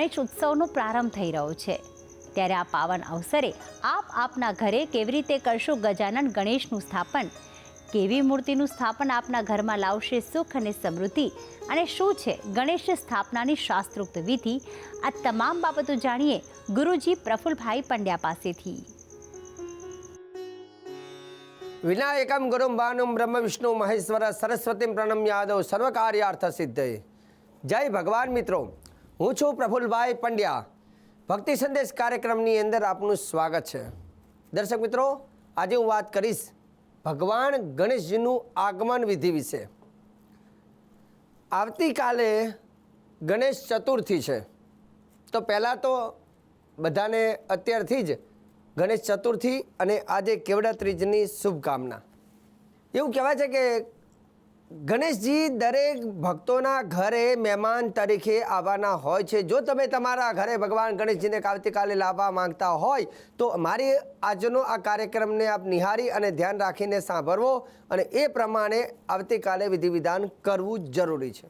ગણેશ ઉત્સવનો પ્રારંભ થઈ રહ્યો છે. ત્યારે આ પાવન અવસરે આપ આપના ઘરે કેવી રીતે કરશો ગજાનન ગણેશનું સ્થાપન? કેવી મૂર્તિનું સ્થાપન આપના ઘરમાં લાવશે સુખ અને સમૃદ્ધિ? અને શું છે ગણેશ સ્થાપનાની શાસ્ત્રોક્ત વિધિ? આ તમામ બાબતો જાણીએ ગુરુજી પ્રફુલભાઈ પંડ્યા પાસેથી. વિનાયકમ ગુરુમ ભાનુમ બ્રહ્મ વિષ્ણુ મહેશ્વર સરસ્વતી પ્રણમ યાદવ સર્વકાર્યાર્થ સિદ્ધય. જય ભગવાન મિત્રો. હું છું પ્રફુલભાઈ પંડ્યા. ભક્તિ સંદેશ કાર્યક્રમની અંદર આપનું સ્વાગત છે. દર્શક મિત્રો, આજે હું વાત કરીશ ભગવાન ગણેશજીનું આગમન વિધિ વિશે. આવતીકાલે ગણેશ ચતુર્થી છે. તો પહેલાં તો બધાને અત્યારથી જ ગણેશ ચતુર્થી અને આજે કેવડા ત્રીજની શુભકામના. એવું કહેવાય છે કે ગણેશજી દરેક ભક્તોના ઘરે મહેમાન તરીકે આવવાના હોય છે. જો તમે તમારા ઘરે ભગવાન ગણેશજીને આવતીકાલે લાવવા માંગતા હોય, તો મારી આજનો આ કાર્યક્રમને આપ નિહારી અને ધ્યાન રાખીને સાંભળવો અને એ પ્રમાણે આવતીકાલે વિધિ વિધાન કરવું જરૂરી છે.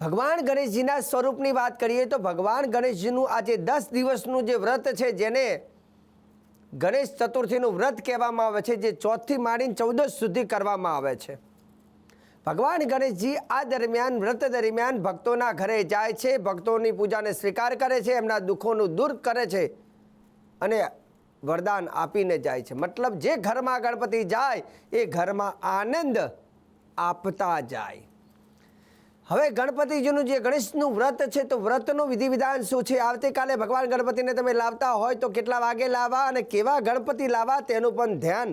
ભગવાન ગણેશજીના સ્વરૂપની વાત કરીએ તો ભગવાન ગણેશજીનું આજે દસ દિવસનું જે વ્રત છે, જેને ગણેશ ચતુર્થીનું વ્રત કહેવામાં આવે છે, જે ચોથથી માંડીને ચૌદસ સુધી કરવામાં આવે છે. ભગવાન ગણેશજી આ દરમિયાન, વ્રત દરમિયાન ભક્તોના ઘરે જાય છે, ભક્તોની પૂજાને સ્વીકાર કરે છે, એમના દુઃખોનું દૂર કરે છે અને વરદાન આપીને જાય છે. મતલબ જે ઘરમાં ગણપતિ જાય, એ ઘરમાં આનંદ આપતા જાય. હવે ગણપતિજીનું જે ગણેશનું વ્રત છે, તો વ્રતનું વિધિ વિધાન શું છે? આવતીકાલે ભગવાન ગણપતિને તમે લાવતા હોય તો કેટલા વાગે લાવવા અને કેવા ગણપતિ લાવવા તેનું પણ ધ્યાન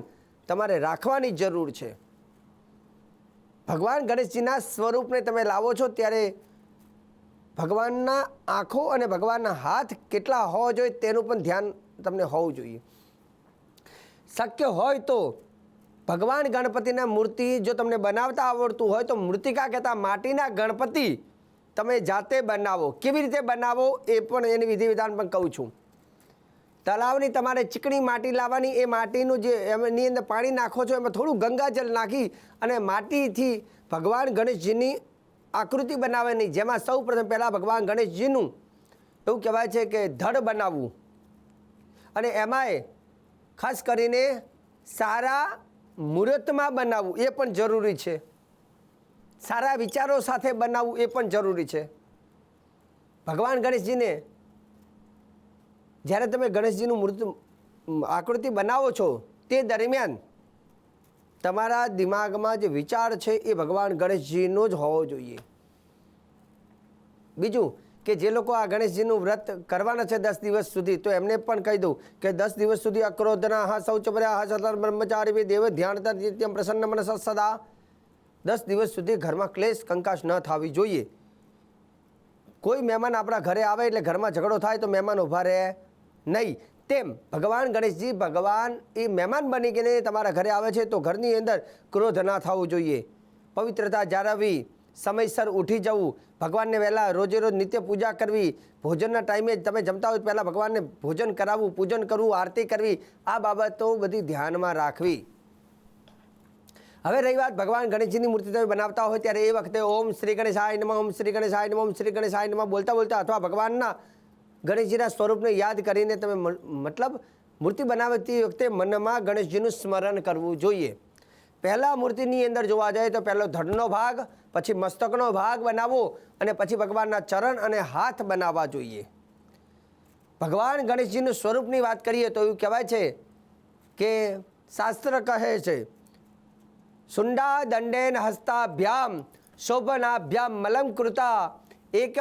તમારે રાખવાની જરૂર છે. ભગવાન ગણેશજીના સ્વરૂપને તમે લાવો છો ત્યારે ભગવાનના આંખો અને ભગવાનના હાથ કેટલા હોવા જોઈએ તેનું પણ ધ્યાન તમને હોવું જોઈએ. શક્ય હોય તો ભગવાન ગણપતિના મૂર્તિ જો તમને બનાવતા આવડતું હોય તો મૃતિકા કહેતા માટીના ગણપતિ તમે જાતે બનાવો. કેવી રીતે બનાવો એ પણ એની વિધિ વિધાન પણ કહું છું. તળાવની તમારે ચીકણી માટી લાવવાની, એ માટીનું જે એની અંદર પાણી નાખો છો એમાં થોડું ગંગાજળ નાખી અને માટીથી ભગવાન ગણેશજીની આકૃતિ બનાવવાની, જેમાં સૌ પ્રથમ પહેલાં ભગવાન ગણેશજીનું એવું કહેવાય છે કે ધડ બનાવવું. અને એમાંય ખાસ કરીને સારા મુહૂર્તમાં બનાવવું એ પણ જરૂરી છે. સારા વિચારો સાથે બનાવવું એ પણ જરૂરી છે. ભગવાન ગણેશજીને જ્યારે તમે ગણેશજીનું મૂર્ત આકૃતિ બનાવો છો તે દરમિયાન તમારા દિમાગમાં જે વિચાર છે એ ભગવાન ગણેશજીનો જ હોવો જોઈએ. બીજું કે જે લોકો આ ગણેશજીનું વ્રત કરવાના છે દસ દિવસ સુધી, તો એમને પણ કહી દઉં કે દસ દિવસ સુધી અક્રોધના હા શૌચપર્યા હા સતર બ્રહ્મચારી દેવ ધ્યાન નિત્યમ પ્રસન્ન મનસ સદા. દસ દિવસ સુધી ઘરમાં ક્લેશ કંકાશ ન થવી જોઈએ. કોઈ મહેમાન આપણા ઘરે આવે એટલે ઘરમાં ઝઘડો થાય તો મહેમાન ઊભા રહે નહીં. તેમ ભગવાન ગણેશજી, ભગવાન એ મહેમાન બની ગઈને તમારા ઘરે આવે છે તો ઘરની અંદર ક્રોધ ના થવું જોઈએ. પવિત્રતા જાળવવી સમયસર ઉઠી જવું. ભગવાનને વહેલા રોજે રોજ નિત્ય પૂજા કરવી. ભોજનના ટાઈમે તમે જમતા હોય પહેલાં ભગવાનને ભોજન કરાવવું, પૂજન કરવું, આરતી કરવી. આ બાબતો બધી ધ્યાનમાં રાખવી. હવે રહી વાત ભગવાન ગણેશજીની મૂર્તિ તમે બનાવતા હોય ત્યારે એ વખતે ઓમ શ્રી ગણેશાય નમઃ, ઓમ શ્રી ગણેશાય નમઃ, ઓમ શ્રી ગણેશાય નમઃ બોલતા બોલતા અથવા ભગવાનના ગણેશજીના સ્વરૂપને યાદ કરીને તમે મતલબ મૂર્તિ બનાવતી વખતે મનમાં ગણેશજીનું સ્મરણ કરવું જોઈએ. પહેલાં મૂર્તિની અંદર જોવા જાય તો પહેલો ધડનો ભાગ, પછી મસ્તકનો ભાગ બનાવવો અને પછી ભગવાનના ચરણ અને હાથ બનાવવા જોઈએ. ભગવાન ગણેશજીનું સ્વરૂપની વાત કરીએ તો એવું કહેવાય છે કે શાસ્ત્ર કહે છે, સુંડા દંડેન હસ્તાભ્યામ, શોભનાભ્યામ મલંકૃતા એક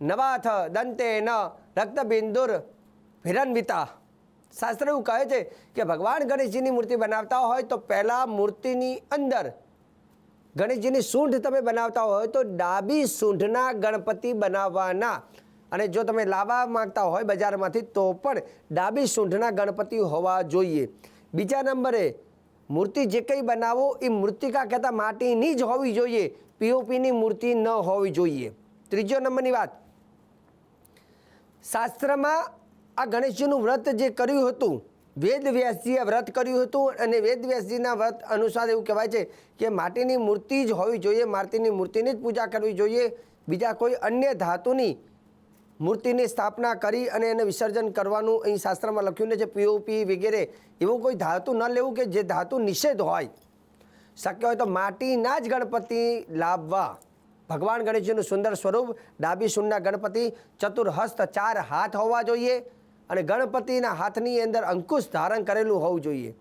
નવાથ દંતેન રક્તબિંદુર હિરણવિતા શાસ્ત્ર એવું કહે છે કે ભગવાન ગણેશજીની મૂર્તિ બનાવતા હોય તો પહેલાં મૂર્તિની અંદર ગણેશજીની સૂંઢ તમે બનાવતા હોય તો ડાબી સૂંઢના ગણપતિ બનાવવાના. અને જો તમે લાવવા માંગતા હોય બજારમાંથી તો પણ ડાબી સૂંઢના ગણપતિ હોવા જોઈએ. બીજા નંબરે, મૂર્તિ જે કંઈ બનાવો એ મૂર્તિકા કહેતા માટીની જ હોવી જોઈએ. પીઓપીની મૂર્તિ ન હોવી જોઈએ. ત્રીજો નંબરની વાત. શાસ્ત્રમાં આ ગણેશજીનું વ્રત જે કર્યું હતું, વેદ વ્યાસજીએ વ્રત કર્યું હતું અને વેદ વ્યાસજીના વ્રત અનુસાર એવું કહેવાય છે કે માટીની મૂર્તિ જ હોવી જોઈએ, માટીની મૂર્તિની જ પૂજા કરવી જોઈએ. બીજા કોઈ અન્ય ધાતુની મૂર્તિની સ્થાપના કરી અને એને વિસર્જન કરવાનું અહીં શાસ્ત્રમાં લખ્યું છે પીઓપી વગેરે. એવું કોઈ ધાતુ ન લેવું કે જે ધાતુ નિષેધ હોય. શક્ય હોય તો માટીના જ ગણપતિ લાવવા. ભગવાન ગણેશજીનું સુંદર સ્વરૂપ, ડાબી શૂન્ય ગણપતિ, ચતુર્હસ્ત ચાર હાથ હોવા જોઈએ. અને ગણપતિના હાથની અંદર અંકુશ ધારણ કરેલું હોવું જોઈએ.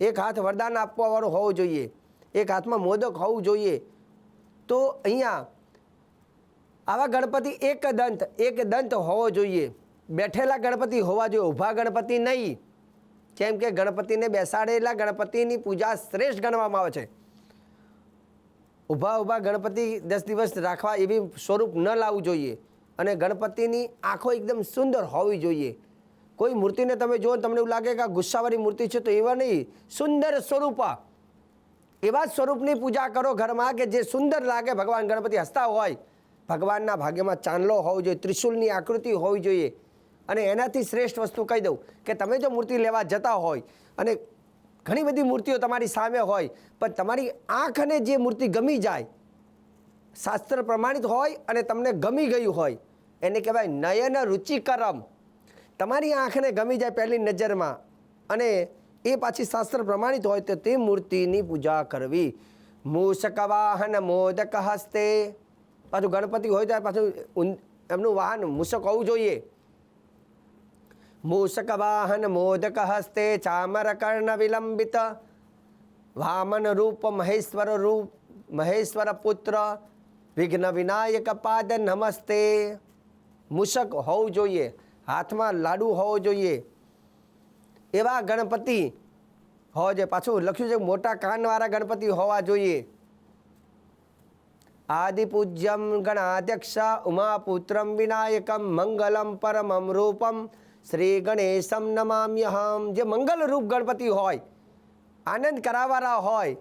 એક હાથ વરદાન આપવાવાળું હોવું જોઈએ. એક હાથમાં મોદક હોવું જોઈએ. તો અહીંયા આવા ગણપતિ એક દંત એક દંત હોવો જોઈએ. બેઠેલા ગણપતિ હોવા જોઈએ, ઊભા ગણપતિ નહીં. કેમ કે ગણપતિને બેસાડેલા ગણપતિની પૂજા શ્રેષ્ઠ ગણવામાં આવે છે. ઊભા ઊભા ગણપતિ દસ દિવસ રાખવા એવી સ્વરૂપ ન લાવવું જોઈએ. અને ગણપતિની આંખો એકદમ સુંદર હોવી જોઈએ. કોઈ મૂર્તિને તમે જુઓ તમને એવું લાગે કે આ ગુસ્સાવાળી મૂર્તિ છે, તો એવા નહીં. સુંદર સ્વરૂપા. એવા સ્વરૂપની પૂજા કરો ઘરમાં કે જે સુંદર લાગે. ભગવાન ગણપતિ હસતા હોય. ભગવાનના ભાગ્યમાં ચાંદલો હોવો જોઈએ ત્રિશુલની આકૃતિ હોવી જોઈએ. અને એનાથી શ્રેષ્ઠ વસ્તુ કહી દઉં કે તમે જો મૂર્તિ લેવા જતા હોય અને ઘણી બધી મૂર્તિઓ તમારી સામે હોય, પણ તમારી આંખને જે મૂર્તિ ગમી જાય, શાસ્ત્ર પ્રમાણિત હોય અને તમને ગમી ગયું હોય, એને કહેવાય નયન રુચિકરમ. તમારી આંખને ગમી જાય પહેલી નજરમાં અને એ પાછી શાસ્ત્ર પ્રમાણિત હોય તો તે મૂર્તિની પૂજા કરવી. મૂષક વાહન મોદક હસ્તે. પાછું ગણપતિ હોય ત્યારે પાછું એમનું વાહન મૂષક હોવું જોઈએ. મૂષક વાહન મોદક હસ્તે ચામર કર્ણ વિલંબિત. વામન રૂપ મહેશ્વર રૂપ, મહેશ્વર પુત્ર, વિઘ્ન વિનાયક પાદ નમસ્તે. મૂષક હોવું જોઈએ. હાથમાં લાડુ હોવો જોઈએ. એવા ગણપતિ હોવા જોઈએ. પાછું લખ્યું છે, મોટા કાનવાળા ગણપતિ હોવા જોઈએ. આદિપૂજ્યમ ગણાધ્યક્ષ ઉમાપુત્રમ વિનાયકમ મંગલમ પરમમ રૂપમ શ્રી ગણેશમ નમામ્યહમ. જે મંગલરૂપ ગણપતિ હોય, આનંદ કરાવવાળા હોય,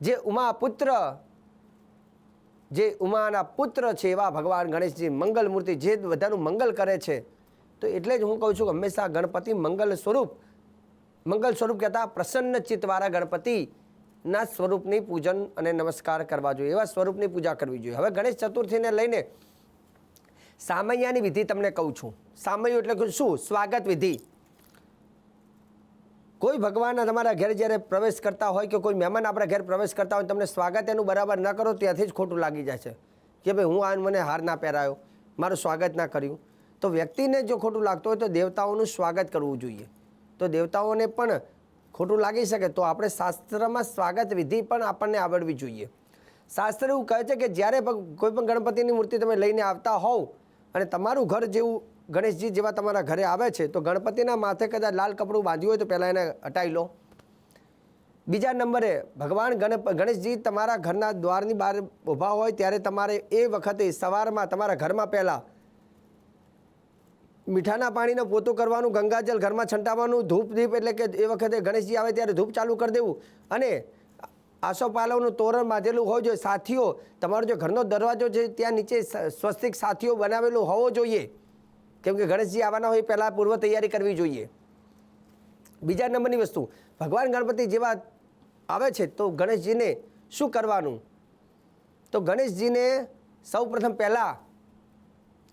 જે ઉમાપુત્ર જે ઉમાના પુત્ર છે એવા ભગવાન ગણેશજી મંગલ મૂર્તિ જે બધાનું મંગલ કરે છે, તો એટલે જ હું કહું છું કે હંમેશા ગણપતિ મંગલ સ્વરૂપ મંગલ સ્વરૂપ કહેતા પ્રસન્ન ચિત્તવાળા ગણપતિના સ્વરૂપની પૂજન અને નમસ્કાર કરવા જોઈએ, એવા સ્વરૂપની પૂજા કરવી જોઈએ. હવે ગણેશ ચતુર્થીને લઈને સામૈયાની વિધિ તમને કહું છું. સામૈયું એટલે શું? સ્વાગત વિધિ. કોઈ ભગવાન તમારા ઘેર જ્યારે પ્રવેશ કરતા હોય કે કોઈ મહેમાન આપણા ઘેર પ્રવેશ કરતા હોય, તમને સ્વાગત એનું બરાબર ન કરો, ત્યાંથી જ ખોટું લાગી જાય છે. કે ભાઈ, હું આ મને હાર ના પહેરાયો, મારું સ્વાગત ના કર્યું. તો વ્યક્તિને જો ખોટું લાગતું હોય તો દેવતાઓનું સ્વાગત કરવું જોઈએ. તો દેવતાઓને પણ ખોટું લાગી શકે તો આપણે શાસ્ત્રમાં સ્વાગત વિધિ પણ આપણને આવડવી જોઈએ. શાસ્ત્ર એવું કહે છે કે જ્યારે કોઈ પણ ગણપતિની મૂર્તિ તમે લઈને આવતા હોવ અને તમારું ઘર જેવું ગણેશજી જેવા તમારા ઘરે આવે છે, તો ગણપતિના માથે કદાચ લાલ કપડું બાંધ્યું હોય તો પહેલાં એને હટાવી લો. બીજા નંબરે, ભગવાન ગણપ, ગણેશજી તમારા ઘરના દ્વારની બહાર ઊભા હોય ત્યારે તમારે એ વખતે સવારમાં તમારા ઘરમાં પહેલાં મીઠાના પાણીનો પોતું કરવાનું ગંગાજલ ઘરમાં છંટાવવાનું, ધૂપ, દીપ એટલે કે એ વખતે ગણેશજી આવે ત્યારે ધૂપ ચાલુ કરી દેવું. અને આસોપાલવનું તોરણ બાંધેલું હોવું જોઈએ સાથીઓ, તમારો જે ઘરનો દરવાજો છે ત્યાં નીચે સ્વસ્તિક સાથીઓ બનાવેલું હોવો જોઈએ. કેમ કે ગણેશજી આવવાના હોય પહેલાં પૂર્વ તૈયારી કરવી જોઈએ. બીજા નંબરની વસ્તુ, ભગવાન ગણપતિ જેવા આવે છે તો ગણેશજીને શું કરવાનું? તો ગણેશજીને સૌ પ્રથમ પહેલાં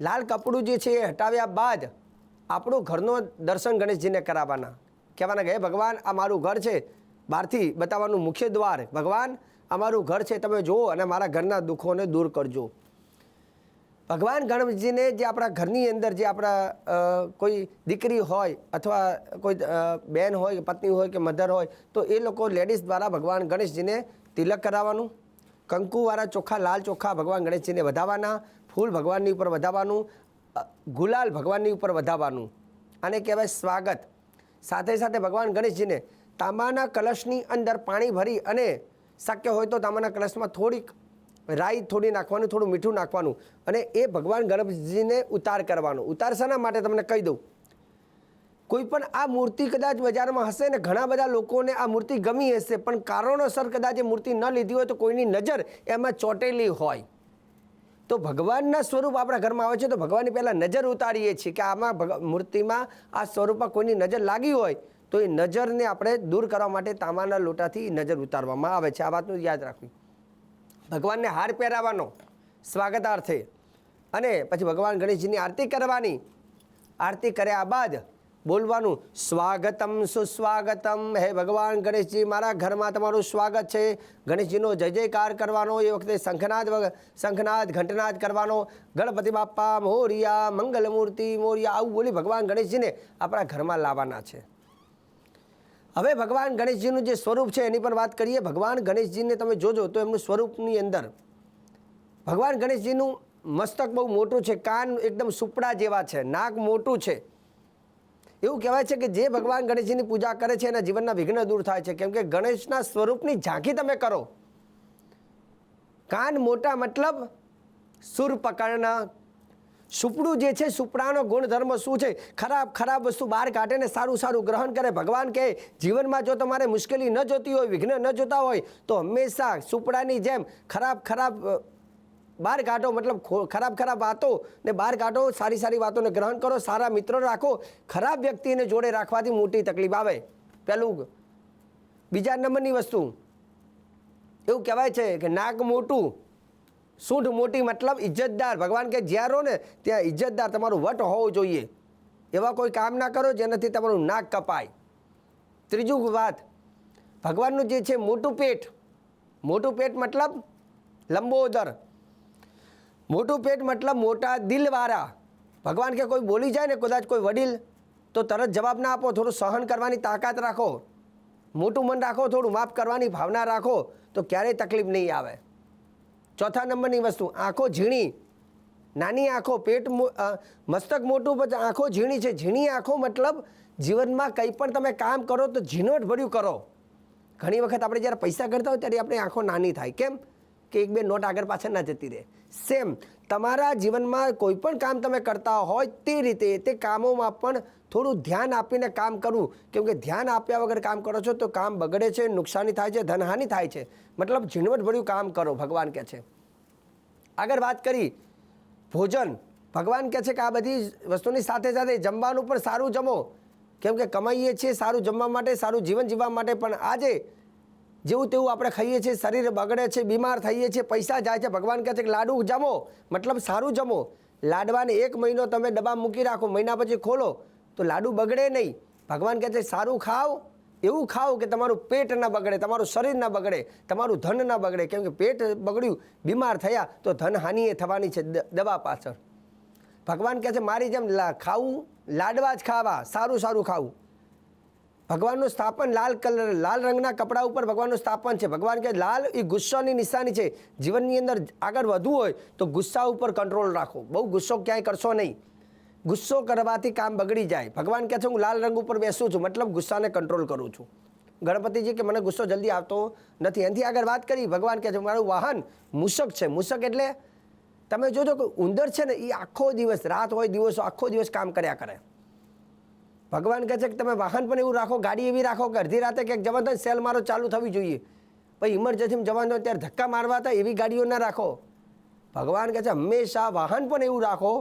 લાલ કપડું જે છે એ હટાવ્યા બાદ આપણું ઘરનો દર્શન ગણેશજીને કરાવવાના. કહેવાના કે ભગવાન, આ મારું ઘર છે. બહારથી બતાવવાનું મુખ્ય દ્વાર. ભગવાન અમારું ઘર છે. તમે જુઓ અને મારા ઘરના દુઃખોને દૂર કરજો. ભગવાન ગણેશજીને જે આપણા ઘરની અંદર જે આપણા કોઈ દીકરી હોય અથવા કોઈ બહેન હોય પત્ની હોય કે મધર હોય, તો એ લોકો લેડીઝ દ્વારા ભગવાન ગણેશજીને તિલક કરાવવાનું. કંકુવાળા ચોખા, લાલ ચોખા ભગવાન ગણેશજીને વધાવવાના, ફૂલ ભગવાનની ઉપર વધાવવાનું ગુલાલ ભગવાનની ઉપર વધાવવાનું. આને કહેવાય સ્વાગત. સાથે સાથે ભગવાન ગણેશજીને તાંબાના કલશની અંદર પાણી ભરી અને શક્ય હોય તો તાંબાના કલશમાં થોડીક રાઈ થોડી નાખવાનું, થોડું મીઠું નાખવાનું અને એ ભગવાન ગણેશજીને ઉતાર કરવાનો. ઉતાર શાના માટે તમને કહી દઉં. કોઈ પણ આ મૂર્તિ કદાચ બજારમાં હશે ને ઘણા બધા લોકોને આ મૂર્તિ ગમી હશે, પણ કારણોસર કદાચ એ મૂર્તિ ન લીધી હોય તો કોઈની નજર એમાં ચોંટેલી હોય. તો ભગવાનના સ્વરૂપ આપણા ઘરમાં આવે છે, તો ભગવાનની પહેલાં નજર ઉતારીએ છીએ કે આમાં મૂર્તિમાં આ સ્વરૂપમાં કોઈની નજર લાગી હોય, તો એ નજરને આપણે દૂર કરવા માટે તાંબાના લોટાથી નજર ઉતારવામાં આવે છે. આ વાતનું યાદ રાખવું. ભગવાનને હાર પહેરાવવાનો સ્વાગતાર્થે. અને પછી ભગવાન ગણેશજીની આરતી કરવાની. આરતી કર્યા બાદ બોલવાનું, સ્વાગતમ સુસ્વાગતમ. હે ભગવાન ગણેશજી, મારા ઘરમાં તમારું સ્વાગત છે. ગણેશજીનો જય જયકાર કરવાનો, એ વખતે શંખનાદ શંખનાદ, ઘંટનાદ કરવાનો. ગણપતિ બાપ્પા, મોરિયા, મંગલમૂર્તિ, મોરિયા, આવું બોલી ભગવાન ગણેશજીને આપણા ઘરમાં લાવવાના છે. હવે ભગવાન ગણેશજીનું જે સ્વરૂપ છે, એની પણ વાત કરીએ. ભગવાન ગણેશજીને તમે જોજો તો એમનું સ્વરૂપની અંદર ભગવાન ગણેશજીનું મસ્તક બહુ મોટું છે, કાન એકદમ સુપડા જેવા છે, નાક મોટું છે. એવું કહેવાય છે કે જે ભગવાન ગણેશજીની પૂજા કરે છે, એના જીવનના વિઘ્ન દૂર થાય છે. કેમ કે ગણેશના સ્વરૂપની ઝાંખી તમે કરો. કાન મોટા મતલબ સુર પકડના સુપડું જે છે, સુપડાનો ગુણધર્મ શું છે? ખરાબ ખરાબ વસ્તુ બહાર કાઢે ને સારું સારું ગ્રહણ કરે. ભગવાન કહે, જીવનમાં જો તમારે મુશ્કેલી ન જોતી હોય, વિઘ્ન ન જોતા હોય, તો હંમેશા સુપડાની જેમ ખરાબ ખરાબ બહાર કાઢો. મતલબ ખરાબ ખરાબ વાતો ને બહાર કાઢો, સારી સારી વાતોને ગ્રહણ કરો, સારા મિત્રો રાખો. ખરાબ વ્યક્તિને જોડે રાખવાથી મોટી તકલીફ આવે. પહેલું બીજા નંબરની વસ્તુ. એવું કહેવાય છે કે નાક મોટું સૂંઢ મોટી મતલબ ઇજ્જતદાર ભગવાન કે જ્યાં રહો ને ત્યાં ઇજ્જતદાર તમારું વટ હોવું જોઈએ. એવા કોઈ કામ ના કરો જેનાથી તમારું નાક કપાય. ત્રીજું વાત, ભગવાનનું જે છે મોટું પેટ મોટું પેટ મતલબ લંબોદર. મોટું પેટ મતલબ મોટા દિલવાળા. ભગવાન કે કોઈ બોલી જાય ને કદાચ કોઈ વડીલ, તો તરત જવાબ ના આપો, થોડું સહન કરવાની તાકાત રાખો. મોટું મન રાખો, થોડું માફ કરવાની ભાવના રાખો, તો ક્યારેય તકલીફ નહીં આવે. ચોથા નંબરની વસ્તુ, આંખો ઝીણી. નાની આંખો, પેટ મસ્તક મોટું પછી આંખો ઝીણી છે. ઝીણી આંખો મતલબ જીવનમાં કંઈ પણ તમે કામ કરો તો ઝીણવટ ભર્યું કરો. ઘણી વખત આપણે જ્યારે પૈસા કરતા હોય ત્યારે આપણી આંખો નાની થાય. કેમ? કે એક બે નોટ આગળ પાછળ ના જતી રહે. સેમ તમારા જીવનમાં કોઈ પણ કામ તમે કરતા હોય તે રીતે તે કામોમાં પણ થોડું ધ્યાન આપીને કામ કરવું. કેમ કે ધ્યાન આપ્યા વગર કામ કરો છો તો કામ બગડે છે, નુકસાની થાય છે, ધનહાનિ થાય છે. મતલબ ઝીણવટભર્યું કામ કરો, ભગવાન કહે છે. આગળ વાત કરી, ભોજન. ભગવાન કહે છે કે આ બધી વસ્તુની સાથે સાથે જમવાનું પણ સારું જમો. કેમ કે કમાઈએ છીએ સારું જમવા માટે, સારું જીવન જીવવા માટે પણ આજે જેવું તેવું આપણે ખાઈએ છીએ, શરીર બગડે છે, બીમાર થઈએ છીએ, પૈસા જાય છે, ભગવાન કહે છે કે લાડુ જમો, મતલબ સારું જમો. લાડવાને એક મહિનો તમે ડબ્બા મૂકી રાખો, મહિના પછી ખોલો, તો લાડુ બગડે નહીં. ભગવાન કહે છે સારું ખાઓ, એવું ખાઓ કે તમારું પેટ ના બગડે, તમારું શરીર ના બગડે, તમારું ધન ના બગડે. કેમ કે પેટ બગડ્યું, બીમાર થયા, તો ધન હાનિ એ થવાની છે દવા પાછળ. ભગવાન કહે છે મારી જેમ ખાવું, લાડવા જ ખાવા, સારું સારું ખાવું. ભગવાનનું સ્થાપન લાલ કલર, લાલ રંગના કપડા ઉપર ભગવાનનું સ્થાપન છે. ભગવાન કે લાલ એ ગુસ્સાની નિશાની છે. જીવનની અંદર આગળ વધવું હોય તો ગુસ્સા ઉપર કંટ્રોલ રાખો. બહુ ગુસ્સો ક્યાંય કરશો નહીં. ગુસ્સો કરવાથી કામ બગડી જાય. ભગવાન કહે છે, હું લાલ રંગ ઉપર બેસું છું. મતલબ ગુસ્સાને કંટ્રોલ કરું છું. ગણપતિજી કે, મને ગુસ્સો જલ્દી આવતો નથી. એનાથી આગળ વાત કરી. ભગવાન કહે છે મારું વાહન મૂષક છે. મૂષક એટલે તમે જોજો કે ઉંદર છે ને એ આખો દિવસ, રાત હોય, દિવસ આખો દિવસ કામ કર્યા કરે. ભગવાન કહે છે કે તમે વાહન પણ એવું રાખો, ગાડી એવી રાખો કે અડધી રાતે ક્યાંક જવાનું સેલ મારો ચાલુ થવી જોઈએ. પછી ઇમરજન્સીમાં જવાનું હોય ત્યારે ધક્કા મારવા હતા એવી ગાડીઓ ના રાખો. ભગવાન કહે છે, હંમેશા વાહન પણ એવું રાખો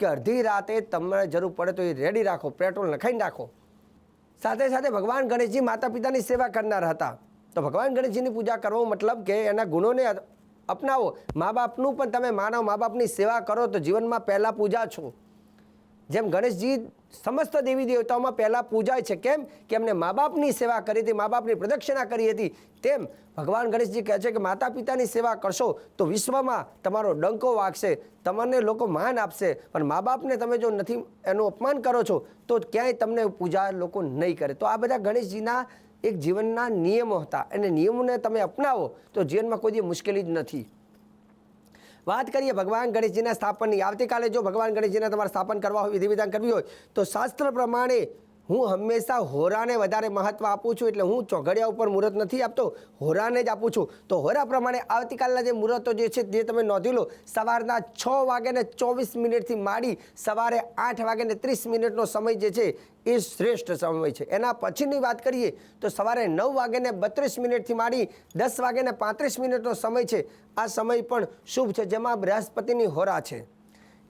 કે અડધી રાતે તમને જરૂર પડે તો એ રેડી રાખો પેટ્રોલ નખાઈને રાખો. સાથે સાથે ભગવાન ગણેશજી માતા પિતાની સેવા કરનાર હતા. તો ભગવાન ગણેશજીની પૂજા કરવો મતલબ કે એના ગુણોને અપનાવો. મા બાપનું પણ તમે માનો મા બાપની સેવા કરો તો જીવનમાં પહેલાં પૂજા છો. જેમ ગણેશજી સમસ્ત દેવી દેવતાઓમાં પહેલાં પૂજાય છે. કેમ? કે એમને મા બાપની સેવા કરી હતી મા બાપની પ્રદક્ષિણા કરી હતી. તેમ ભગવાન ગણેશજી કહે છે કે માતા પિતાની સેવા કરશો તો વિશ્વમાં તમારો ડંકો વાગશે, તમને લોકો માન આપશે, પણ મા બાપને તમે જો નથી એનું અપમાન કરો છો, તો ક્યાંય તમને પૂજા લોકો નહીં કરે. તો આ બધા ગણેશજીના એક જીવનના નિયમો હતા. અને નિયમોને તમે અપનાવો તો જીવનમાં કોઈ મુશ્કેલી જ નથી. વાત કરીએ ભગવાન ગણેશજીના સ્થાપનની. આવતીકાલે જો ભગવાન ગણેશજીના તમારે સ્થાપન કરવા હોય વિધિ વિધાન કરવી હોય, તો શાસ્ત્ર પ્રમાણે હું હંમેશા હોરાને વધારે મહત્વ આપું છું એટલે હું ચોઘડિયા ઉપર મુહૂર્ત નથી આપતો, હોરાને જ આપું છું. તો હોરા પ્રમાણે આવતીકાલના જે મુહૂર્તો જે છે જે તમે નોંધી લો. સવારના છ વાગ્યાને ચોવીસ મિનિટથી માંડી સવારે આઠ વાગ્યાને ત્રીસ મિનિટનો સમય જે છે એ શ્રેષ્ઠ સમય છે. એના પછીની વાત કરીએ તો સવારે નવ વાગ્યાને બત્રીસ મિનિટથી માંડી દસ વાગ્યાને પાંત્રીસ મિનિટનો સમય છે. આ સમય પણ શુભ છે. જેમાં બૃહસ્પતિની હોરા છે.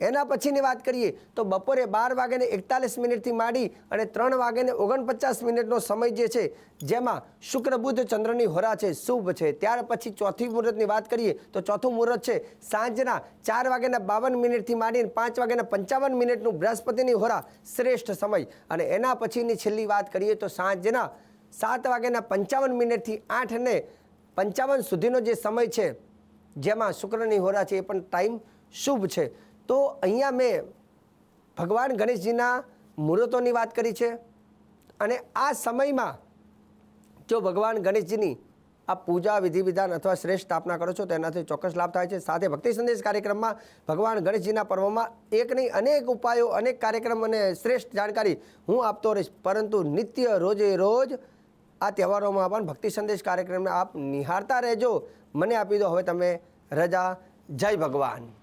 એના પછીની વાત કરીએ તો બપોરે બાર વાગ્યાને એકતાલીસ મિનિટથી માંડી અને ત્રણ વાગ્યાને ઓગણપચાસ મિનિટનો સમય જે છે, જેમાં શુક્ર, બુધ, ચંદ્રની હોરા છે, શુભ છે. ત્યાર પછી ચોથી મુહૂર્તની વાત કરીએ તો ચોથું મુહૂર્ત છે, સાંજના ચાર વાગ્યાના બાવન મિનિટથી માંડીને પાંચ વાગ્યાના પંચાવન મિનિટનું બૃહસ્પતિની હોરા શ્રેષ્ઠ સમય. અને એના પછીની છેલ્લી વાત કરીએ તો સાંજના સાત વાગ્યાના પંચાવન મિનિટથી આઠને પંચાવન સુધીનો જે સમય છે, જેમાં શુક્રની હોરા છે એ પણ ટાઈમ શુભ છે. તો અહીંયા મેં ભગવાન ગણેશજીના મુહૂર્તોની વાત કરી છે. અને આ સમયમાં જો ભગવાન ગણેશજીની આ પૂજા વિધિ વિધાન અથવા શ્રેષ્ઠ સ્થાપના કરો છો તેનાથી ચોક્કસ લાભ થાય છે. સાથે ભક્તિ સંદેશ કાર્યક્રમમાં ભગવાન ગણેશજીના પર્વમાં એક નહીં, અનેક ઉપાયો, અનેક કાર્યક્રમ અને શ્રેષ્ઠ જાણકારી હું આપતો રહીશ. પરંતુ નિત્ય રોજે રોજ આ તહેવારોમાં પણ ભક્તિ સંદેશ કાર્યક્રમને આપ નિહાળતા રહેજો. મને આપી દો. હવે તમે રજા. જય ભગવાન.